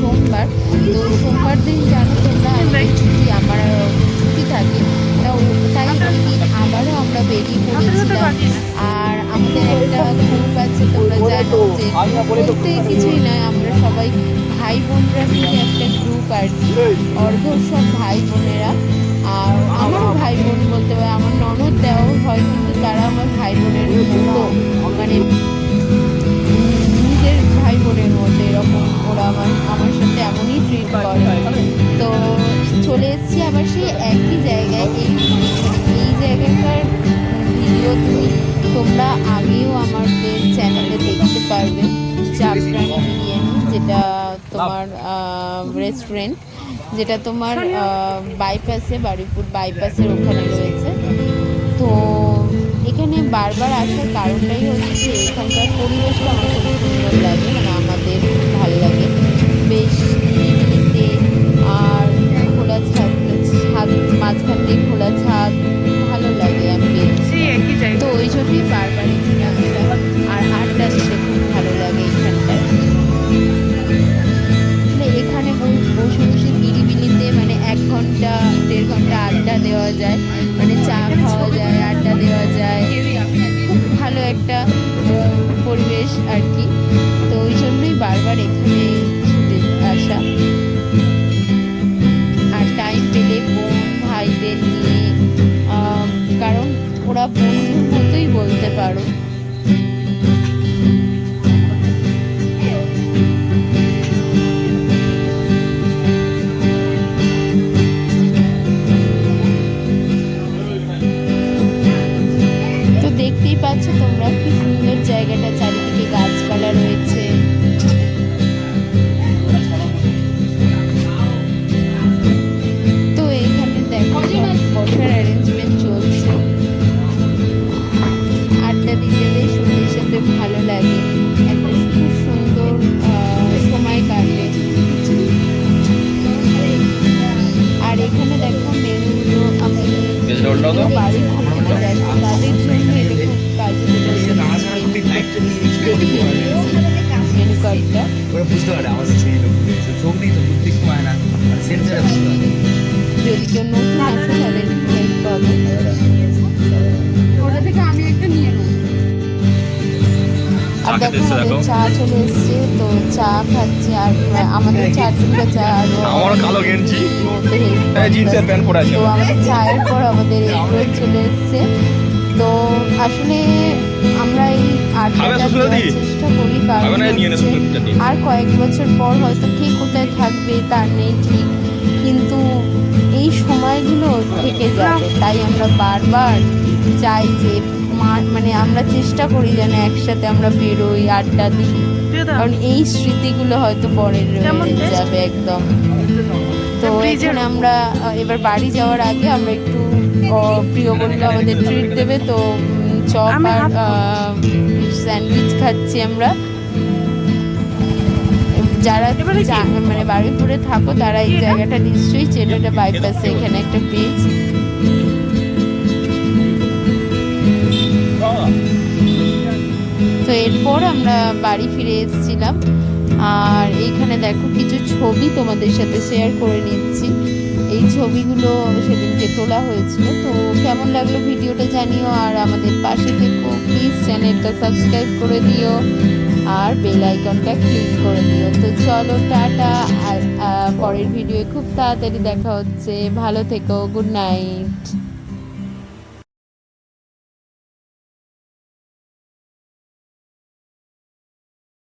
সোমবার। তো সোমবার দিন জানো তোমরা ছুটি আমার ছুটি থাকে তা তাই ওই দিন আবারও আমরা বেরিয়ে পড়েছিলাম। আর আমাদের একটা গ্রুপ আছে তোমরা জানো যে বলতে কিছুই নয় আমরা সবাই ভাই বোনরা মিলে একটা গ্রুপ আর কি। অর্ধ সব ভাই বোনেরা। এই জায়গাটার ভিডিও তুমি তোমরা আগেও আমাদের চ্যানেলে দেখতে পারবে যেটা তোমার রেস্টুরেন্ট যেটা তোমার বাইপাসে বারুইপুর বাইপাসের ওখানে রয়েছে। তো এখানে বারবার আসার কারণটাই হচ্ছে যে এখানকার পরিবেশটা আমার খুব সুন্দর লাগে মানে আমাদের ভালো লাগে। ঘণ্টা, দেড় ঘণ্টা আড্ডা দেওয়া যায়। মানে চা খাওয়া যায়, আড্ডা দেওয়া যায়। খুব ভালো একটা কার্ডটা ওরা বুঝতে পারে আমাদের সেই লোক চোখ নেই তো বুদ্ধি সময় না। সেন্সারে বুঝতে পারে। দেখো আমাদের। চা চলে এসছে তো চা খাচ্ছি আর আমাদের চারটে চা আরও আমারও কালো গেঞ্জি। তো help জিন্সের প্যান্ট পরে আছে তো আমাদের চায়ের পর আমাদের চলে এসছে তো আসলে আমরা এই আড্ডাটা? চেষ্টা করি কারণ আর কয়েক বছর পর হয়তো কে কোথায় থাকবে তার নেই ঠিক কিন্তু এই সময়গুলো থেকে যাবে তাই আমরা বারবার চাই যে মানে আমরা চেষ্টা করি যেন একসাথে আমরা বেরোই আড্ডা দিই। কারণ এই স্মৃতিগুলো হয়তো পরে রয়ে যাবে একদম। তো এখানে আমরা এবার বাড়ি যাওয়ার আগে আমরা একটু প্রিয় বলল আমাদের ট্রিট দেবে। তো চপ আর স্যান্ডউইচ খাচ্ছি আমরা। যারা মানে বারুইপুরে থাকো তারা এই জায়গাটা নিশ্চয়ই চেনো এটা বাইপাসে এখানে একটা ব্রিজ তো এরপর আমরা বাড়ি ফিরে এসেছিলাম। আর এইখানে দেখো কিছু ছবি তোমাদের সাথে শেয়ার করে নিচ্ছি। এই ছবিগুলো সেদিনকে তোলা হয়েছিল। তো কেমন লাগল ভিডিওটা জানিও, আর আমাদের পাশে থেকো। প্লিজ চ্যানেলটা সাবস্ক্রাইব করে দিও, আর বেল আইকনটা ক্লিক করে দিও। তো চলো, টাটা। আর পরের ভিডিও খুব তাড়াতাড়ি দেখা হচ্ছে। ভালো থেকো গুড নাইট